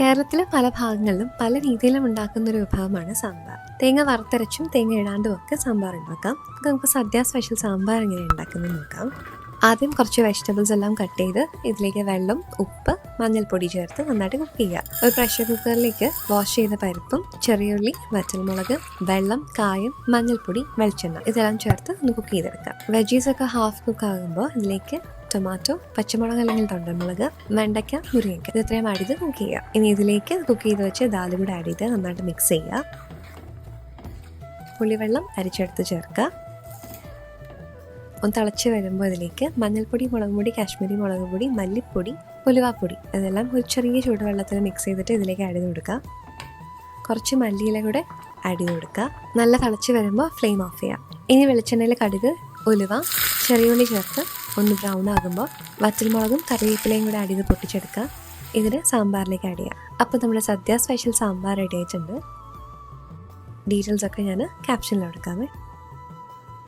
കേരളത്തിലെ പല ഭാഗങ്ങളിലും പല രീതിയിലും ഉണ്ടാക്കുന്ന ഒരു വിഭവമാണ് സാമ്പാർ. തേങ്ങ വറുത്തരച്ചും തേങ്ങ ഇടാണ്ടും ഒക്കെ സാമ്പാർ ഉണ്ടാക്കാം. നമുക്ക് സദ്യ സ്പെഷ്യൽ സാമ്പാർ എങ്ങനെ ഉണ്ടാക്കുന്നത് നോക്കാം. ആദ്യം കുറച്ച് വെജിറ്റബിൾസ് എല്ലാം കട്ട് ചെയ്ത് ഇതിലേക്ക് വെള്ളം ഉപ്പ് മഞ്ഞൾപ്പൊടി ചേർത്ത് നന്നായിട്ട് കുക്ക് ചെയ്യുക ഒരു പ്രഷർ കുക്കറിലേക്ക് വാഷ് ചെയ്ത പരിപ്പും ചെറിയുള്ളി വറ്റൽമുളക് വെള്ളം കായം മഞ്ഞൾപ്പൊടി വെളിച്ചെണ്ണ ഇതെല്ലാം ചേർത്ത് ഒന്ന് കുക്ക് ചെയ്തെടുക്കാം. വെജീസ് ഒക്കെ ഹാഫ് കുക്ക് ആകുമ്പോൾ ഇതിലേക്ക് ടൊമാറ്റോ പച്ചമുളക് അല്ലെങ്കിൽ തൊണ്ടമുളക് വെണ്ടയ്ക്ക മുരിങ്ങയ്ക്ക. ഇത് ഇത്രയും ആഡ് ചെയ്ത് കുക്ക് ചെയ്യുക ഇനി ഇതിലേക്ക് കുക്ക് ചെയ്ത് വെച്ച് ദാൽ കൂടെ ആഡ് ചെയ്ത് നന്നായിട്ട് മിക്സ് ചെയ്യുക പുളിവെള്ളം അരിച്ചെടുത്ത് ചേർക്കുക. ഒന്ന് തിളച്ച് വരുമ്പോൾ ഇതിലേക്ക് മഞ്ഞൾപ്പൊടി മുളക് പൊടി കാശ്മീരി മുളക് പൊടി മല്ലിപ്പൊടി ഉലുവാപ്പൊടി. ഇതെല്ലാം ഒരു ചെറിയ ചൂടുവെള്ളത്തിൽ മിക്സ് ചെയ്തിട്ട് ഇതിലേക്ക് ആഡ് ചെയ്ത് കൊടുക്കുക. കുറച്ച് മല്ലിയില കൂടെ അടി കൊടുക്കുക നല്ല തിളച്ച് വരുമ്പോൾ ഫ്ലെയിം ഓഫ് ചെയ്യാം. ഇനി വെളിച്ചെണ്ണയിൽ കടുക് ഉലുവ ചെറിയുള്ളി ചേർത്ത് ഒന്ന് ബ്രൗൺ ആകുമ്പോൾ വറ്റൽമുളകും കറിവേപ്പിലയും കൂടെ ആഡ് പൊട്ടിച്ചെടുക്കുക. ഇതിന് സാമ്പാറിലേക്ക് ആഡ് ചെയ്യാം. അപ്പോൾ നമ്മുടെ സദ്യ സ്പെഷ്യൽ സാമ്പാർ റെഡി ആയിട്ടുണ്ട്. ഡീറ്റെയിൽസ് ഒക്കെ ഞാൻ ക്യാപ്ഷനിൽ കൊടുക്കാമേ.